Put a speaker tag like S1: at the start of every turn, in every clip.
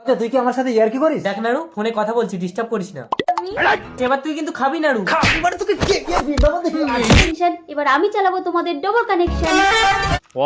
S1: আচ্ছা তুই কি আমার সাথে ইয়ার কি করিস?
S2: দেখ নাড়ু ফোনে কথা বলছি ডিস্টার্ব করিস না। এবার তুই কিন্তু খাবি নাড়ু
S1: এবার তোকে কে কে বিদাবা দেখি
S3: এবার আমি চালাবো তোমাদের ডবল কানেকশন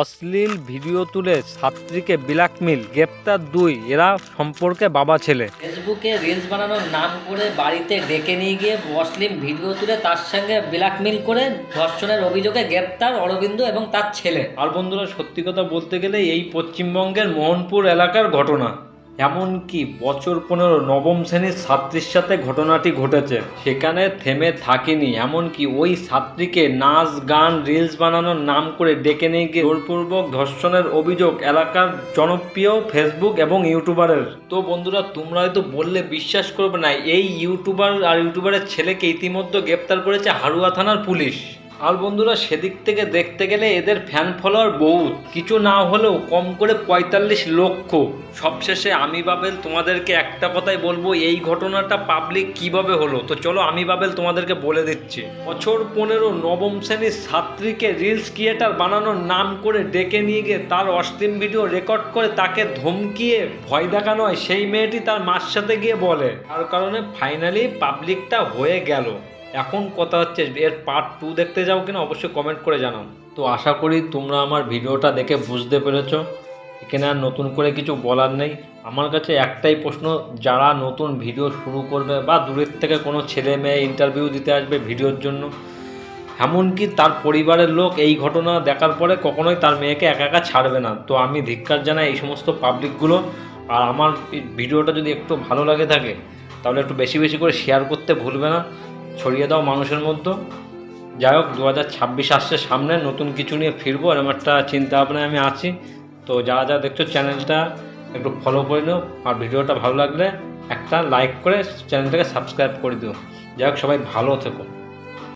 S4: অশ্লীল ভিডিও তুলে ছাত্রীকে ব্ল্যাকমেল গ্রেপ্তার দুই এরা সম্পর্কে বাবা ছেলে।
S5: ফেসবুকে রিলস বানানোর নাম করে বাড়িতে ডেকে নিয়ে গিয়ে মুসলিম ভিডিও তুলে তার সঙ্গে ব্ল্যাকমেল করে ধর্ষণের অভিযোগে গ্রেপ্তার অরবিন্দ এবং তার ছেলে।
S4: আর বন্ধুরা সত্যি কথা বলতে গেলে এই পশ্চিমবঙ্গের মোহনপুর এলাকার ঘটনা। এমনকি বছর পনেরো নবম শ্রেণির ছাত্রীর সাথে ঘটনাটি ঘটেছে। সেখানে থেমে থাকেনি। এমনকি ওই ছাত্রীকে নাচ, গান, রিলস বানানোর নাম করে ডেকে নিয়ে গিয়ে জোরপূর্বক ধর্ষণের অভিযোগ এলাকার জনপ্রিয় ফেসবুক এবং ইউটিউবারের তো বন্ধুরা, তোমরা হয়তো বললে বিশ্বাস করবে না, এই ইউটিউবার আর ইউটিউবারের ছেলেকে ইতিমধ্যে গ্রেপ্তার করেছে হারুয়া থানার পুলিশ। আর বন্ধুরা, সেদিক থেকে দেখতে গেলে এদের ফ্যান ফলোয়ার বহুত। কিছু না হলেও কম করে পঁয়তাল্লিশ লক্ষ। সবশেষে আমি বাবেল তোমাদেরকে একটা কথাই বলব, এই ঘটনাটা পাবলিক কীভাবে হলো? তো চলো আমি বাবেল তোমাদেরকে বলে দিচ্ছি। বছর পনেরো নবম শ্রেণির ছাত্রীকে রিলস ক্রিয়েটার বানানোর নাম করে ডেকে নিয়ে গিয়ে তার অশ্লীল ভিডিও রেকর্ড করে তাকে ধমকিয়ে ভয় দেখানো হয়, সেই মেয়েটি তার মার সাথে গিয়ে বলে। তার কারণে ফাইনালি পাবলিকটা হয়ে গেল। এখন কথা হচ্ছে, এর পার্ট টু দেখতে যাও কিনা, অবশ্যই কমেন্ট করে জানাও। তো আশা করি তোমরা আমার ভিডিওটা দেখে বুঝতে পেরেছ। এখানে আর নতুন করে কিছু বলার নেই। আমার কাছে একটাই প্রশ্ন, যারা নতুন ভিডিও শুরু করবে বা দূরের থেকে কোনো ছেলে মেয়ে ইন্টারভিউ দিতে আসবে ভিডিওর জন্য, এমনকি তার পরিবারের লোক এই ঘটনা দেখার পরে কখনোই তার মেয়েকে একা একা ছাড়বে না। তো আমি ধিক্কার জানাই এই সমস্ত পাবলিকগুলো আর আমার ভিডিওটা যদি একটু ভালো লাগে থাকে, তাহলে একটু বেশি বেশি করে শেয়ার করতে ভুলবে না। ছড়িয়ে দাও মানুষের মধ্যে। যাই হোক, দু হাজার ছাব্বিশ আসছে সামনে, নতুন কিছু নিয়ে ফিরবো, এরকম একটা চিন্তা ভাবনায় আমি আছি। তো যারা যারা দেখছ চ্যানেলটা, একটু ফলো করে নিও, আর ভিডিওটা ভালো লাগলে একটা লাইক করে চ্যানেলটাকে সাবস্ক্রাইব করে দিও। যাই হোক, সবাই ভালো থেকো।